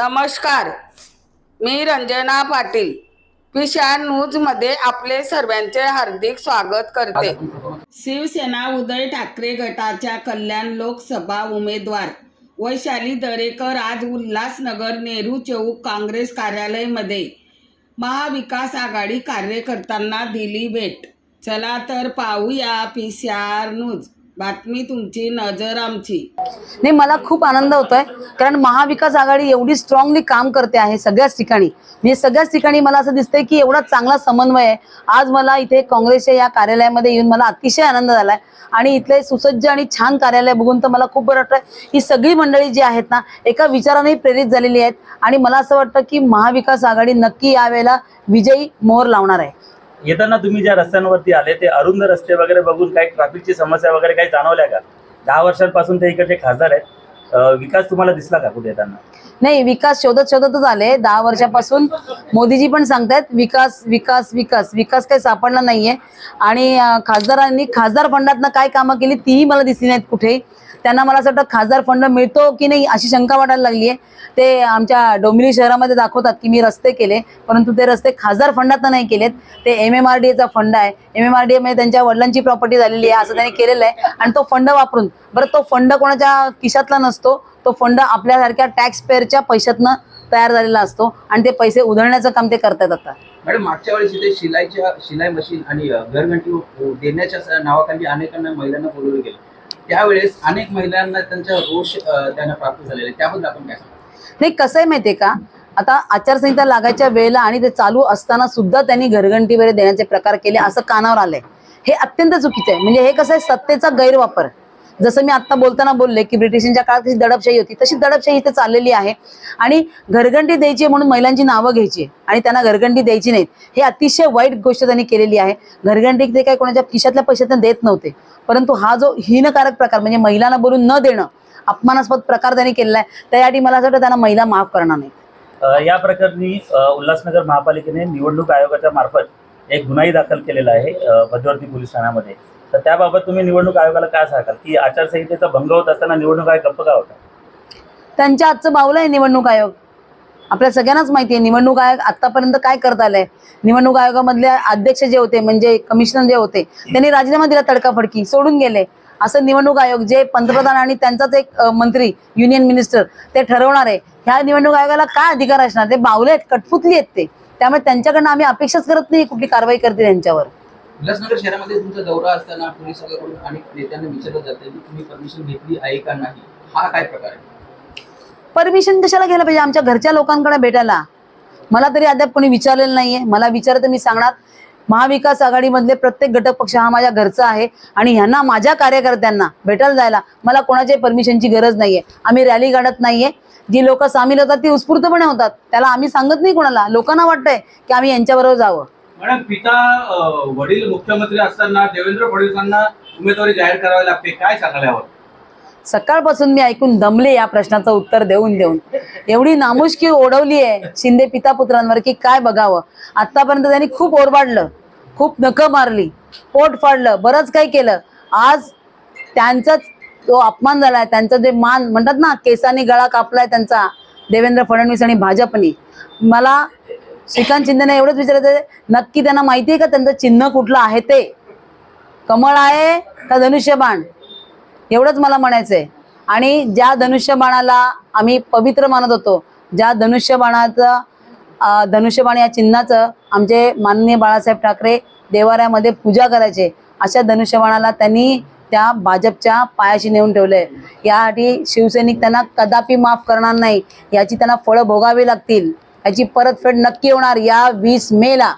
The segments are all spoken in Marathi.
नमस्कार. मी रंजना पाटील. पिशा न्यूजमध्ये आपले सर्वांचे हार्दिक स्वागत करते. शिवसेना उदय ठाकरे गटाच्या कल्याण लोकसभा उमेदवार. वैशाली दरेकर आज उल्हासनगर नेहरू चौक काँग्रेस कार्यालयमध्ये. महाविकास आघाडी कार्यकर्त्यांना दिली भेट. चला तर पाहूया पीसीआर न्यूज. बातमी तुमची नजर आमची. नाही मला खूप आनंद होतोय कारण महाविकास आघाडी एवढी स्ट्रॉंगली काम करते आहे सगळ्याच ठिकाणी. म्हणजे सगळ्याच ठिकाणी मला असं दिसतंय की एवढा चांगला समन्वय आहे. आज मला इथे काँग्रेसच्या या कार्यालयामध्ये येऊन मला अतिशय आनंद झालाय. आणि इथले सुसज्ज आणि छान कार्यालय बघून तर मला खूप बरं वाटतंय. ही सगळी मंडळी जी आहेत ना एका विचाराने प्रेरित झालेली आहेत. आणि मला असं वाटतं की महाविकास आघाडी नक्की यावेळेला विजयी मोहर लावणार आहे. येताना तुम्ही ज्या रस्त्यांवरती आले ते अरुंद रस्ते वगैरे बघून काही ट्रॅफिकची समस्या वगैरे काही जाणवल्या का? दहा वर्षांपासून ते इकडचे खासदार आहेत. विकास तुम्हाला दिसला का कुठे येताना? नाही विकास शोधत शोधतच आले दहा वर्षापासून मोदीजी पण सांगतायत विकास विकास विकास. विकास काही सापडला नाहीये. आणि खासदारांनी खासदार फंडातनं काय कामं केली तीही मला दिसली नाहीत कुठेही. त्यांना मला असं वाटतं खासदार फंड मिळतो की नाही अशी शंका वाटायला लागली आहे ते आमच्या डोंबिवली शहरामध्ये दाखवतात की मी रस्ते केले परंतु ते रस्ते खासदार फंडातनं नाही केलेत. ते एम एम आर डी एचा फंड आहे. एम एम आर डी मध्ये त्यांच्या वडिलांची प्रॉपर्टी झालेली आहे असं त्यांनी केलेलं आहे. आणि तो फंड वापरून बरं तो फंड कोणाच्या खिशातला नसतो तो फंड आपल्यासारख्या टॅक्स पेअरच्या पैशातनं तयार झालेला असतो आणि ते पैसे उधळण्याचं काम ते करतात आता. मॅडम मागच्या वेळेस इथे शिलाईच्या शिलाई मशीन आणि घरघंटी देण्याच्या नावाखाली अनेकांना महिलांना बोलवलं गेलं. त्यावेळेस अनेक महिलांना त्यांचा रोष त्यांना प्राप्त झालेला त्याबद्दल आपण काय नाही कसं आहे माहितीये का? आता आचारसंहिता लागायच्या वेळेला आणि ते चालू असताना सुद्धा त्यांनी घरघंटी वगैरे देण्याचे प्रकार केले असं कानावर आलंय. हे अत्यंत चुकीचं आहे. म्हणजे हे कसं आहे? सत्तेचा गैरवापर. जसं मी आता बोलताना बोलले की ब्रिटिशांच्या काळात कशी दडपशाही होती तशी दडपशाही इथे चाललेली आहे. आणि घरगंडी द्यायची म्हणून महिलांची नावं घ्यायची आणि त्यांना घरगंडी द्यायची नाहीत. हे अतिशय वाईट गोष्ट त्यांनी केलेली आहे. घरगंडी ते काय कोणाच्या खिशातल्या पैशातून देत नव्हते. परंतु हा जो हीनकारक प्रकार म्हणजे महिलांना बोलून न देणं अपमानास्पद प्रकार त्यांनी केलेला आहे. त्यासाठी मला असं वाटतं त्यांना महिला माफ करणार नाही या प्रकरणी उल्हासनगर महापालिकेने निवडणूक आयोगाच्या मार्फत एक गुन्हाही दाखल केलेला आहे अं, मध्यवर्ती पोलीस ठाण्यामध्ये. तर त्याबाबत तुम्ही निवडणूक आयोगाला काय सांगाल की आचारसंहितेचा भंग होत असताना निवडणूक आयोग गप्प का होता? त्यांच्या आजचं बावलं आहे निवडणूक आयोग. आपल्या सगळ्यांनाच माहिती आहे निवडणूक आयोग आतापर्यंत काय करत आलंय? निवडणूक आयोगामधले अध्यक्ष जे होते म्हणजे कमिशनर जे होते त्यांनी राजीनामा दिला तडकाफडकी सोडून गेले. असं निवडणूक आयोग जे पंतप्रधान आणि त्यांचाच एक मंत्री युनियन मिनिस्टर ते ठरवणार आहे. ह्या निवडणूक आयोगाला काय अधिकार असणार? ते बावले आहेत कटपुतली आहेत ते. त्यामुळे त्यांच्याकडनं आम्ही अपेक्षाच करत नाही कुठली कारवाई करते त्यांच्यावर उल्हासनगर शहरामध्ये तुमचा दौरा असताना पोलिसांकडून अनेक नेत्यांना विचारलं जातं की तुम्ही परमिशन घेतली आहे का नाही? हा काय प्रकार आहे? परमिशन कशाला घ्यायला पाहिजे? आमच्या घरच्या लोकांकडे भेटायला. मला तरी अद्याप कोणी विचारलेलं नाहीये. मला विचारलं तर मी सांगणार. महाविकास आघाडीमधले प्रत्येक घटक पक्ष हा माझ्या घरचा आहे आणि ह्यांना माझ्या कार्यकर्त्यांना भेटायला जायला मला कोणाच्याही परमिशनची गरज नाहीये. आम्ही रॅली काढत नाहीये. जी लोक सामील होतात ती उत्स्फूर्तपणे होतात. त्याला आम्ही सांगत नाही कोणाला. लोकांना वाटतंय की आम्ही यांच्याबरोबर जावं. मॅडम पिता वडील मुख्यमंत्री असताना देवेंद्र फडणवीसांना उमेदवारी जाहीर करावी लागते. काय सांगाल यावर? सकाळपासून मी ऐकून दमले या प्रश्नाचं उत्तर देऊन देऊन. एवढी नामुष्की ओढवली आहे शिंदे पिता पुत्रांवर की काय बघावं. आतापर्यंत त्यांनी खूप ओरबाडलं खूप नखं मारली पोट फाडलं बरंच काही केलं. आज त्यांचाच तो अपमान झालाय त्यांचं जे मान म्हणतात ना केसाने गळा कापलाय त्यांचा देवेंद्र फडणवीस आणि भाजपनी. मला श्रीकांत शिंदेने एवढंच विचारायचं नक्की त्यांना माहिती आहे का त्यांचं चिन्ह कुठलं आहे ते? कमळ आहे का धनुष्यबाण? एवढंच मला म्हणायचंय. आणि ज्या धनुष्यबाणाला आम्ही पवित्र मानत होतो ज्या धनुष्यबाणाचं धनुष्यबाण या चिन्हाचं आमचे माननीय बाळासाहेब ठाकरे देवाऱ्यामध्ये पूजा करायचे अशा धनुष्यबाणाला त्यांनी त्या भाजपच्या पायाशी नेऊन ठेवलंय. यासाठी शिवसैनिक त्यांना कदापि माफ करणार नाही. याची त्यांना फळं भोगावी लागतील. याची परतफेड नक्की होणार या वीस मेला.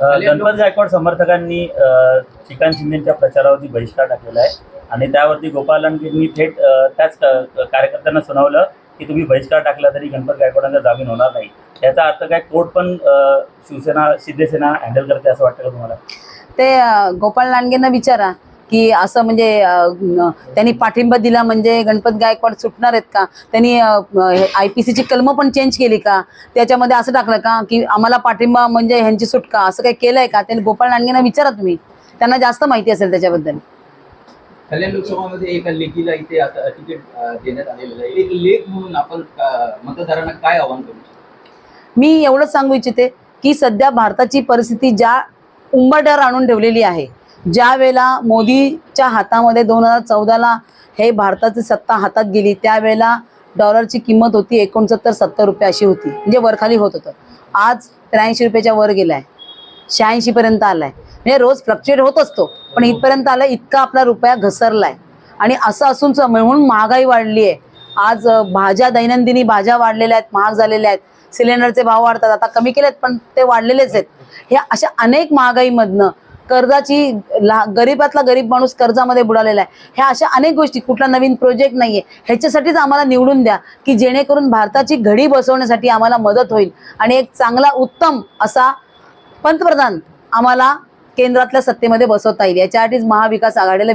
गणपत गायकवाड समर्थकांनी श्रीकांत शिंदेच्या प्रचारावरती बहिष्कार टाकलेला आहे. आणि त्यावरती गोपालांनी थेट त्याच कार्यकर्त्यांना सुनावलं की तुम्ही बहिष्कार टाकला तरी गणपत गायकवाडांचा जामीन होणार नाही. याचा अर्थ काय? कोर्ट पण शिवसेना शिंदेसेना हँडल करते असं वाटतं का तुम्हाला? ते अं, गोपाळ लांडगेंना विचारा. की असं म्हणजे त्यांनी पाठिंबा दिला म्हणजे गणपत गायकवाड सुटणार आहेत का? त्यांनी आय पी सीची कलमं पण चेंज केली का? त्याच्यामध्ये असं टाकलं का की आम्हाला पाठिंबा म्हणजे ह्यांची सुटका असं काही केलंय का? त्यांनी गोपाळ लांडगेंना विचारा तुम्ही. त्यांना जास्त माहिती असेल त्याच्याबद्दल. कल्याण लोकसभामध्ये एका लेखीला इथे आता तिकीट अं, देण्यात आलेलं आहे. एक लेख म्हणून आपण अं, मतदारांना काय आवाहन करू शकतो? मी एवढंच सांगू इच्छिते की सध्या भारताची परिस्थिती ज्या उंबरठ्यावर आणून ठेवलेली आहे ज्या वेळेला मोदीच्या हातामध्ये दोन हजार चौदाला हे भारताची सत्ता हातात गेली त्यावेळेला डॉलरची किंमत होती एकोणसत्तर सत्तर रुपये अशी होती. म्हणजे वरखाली होत होतं. आज त्र्याऐंशी रुपयाच्या वर गेलाय. शहाऐंशी पर्यंत आलाय. म्हणजे रोज फ्लक्च्युएट होत असतो. पण इथपर्यंत आलाय इतका आपला रुपया घसरलाय. आणि असं असून म्हणून महागाई वाढली आहे आज भाज्या दैनंदिनी भाज्या वाढलेल्या आहेत महाग झालेल्या आहेत. सिलेंडरचे भाव वाढतात. आता कमी केलेत पण ते वाढलेलेच आहेत. ह्या अशा अनेक महागाईमधनं कर्जाची ला गरीबातला गरीब माणूस कर्जामध्ये बुडालेला आहे. ह्या अशा अनेक गोष्टी कुठला नवीन प्रोजेक्ट नाहीये. ह्याच्यासाठीच आम्हाला निवडून द्या की जेणेकरून भारताची घडी बसवण्यासाठी आम्हाला मदत होईल. आणि एक चांगला उत्तम असा पंतप्रधान आम्हाला केंद्रातल्या सत्तेमध्ये बसवता येईल. याच्यासाठीच महाविकास आघाडीला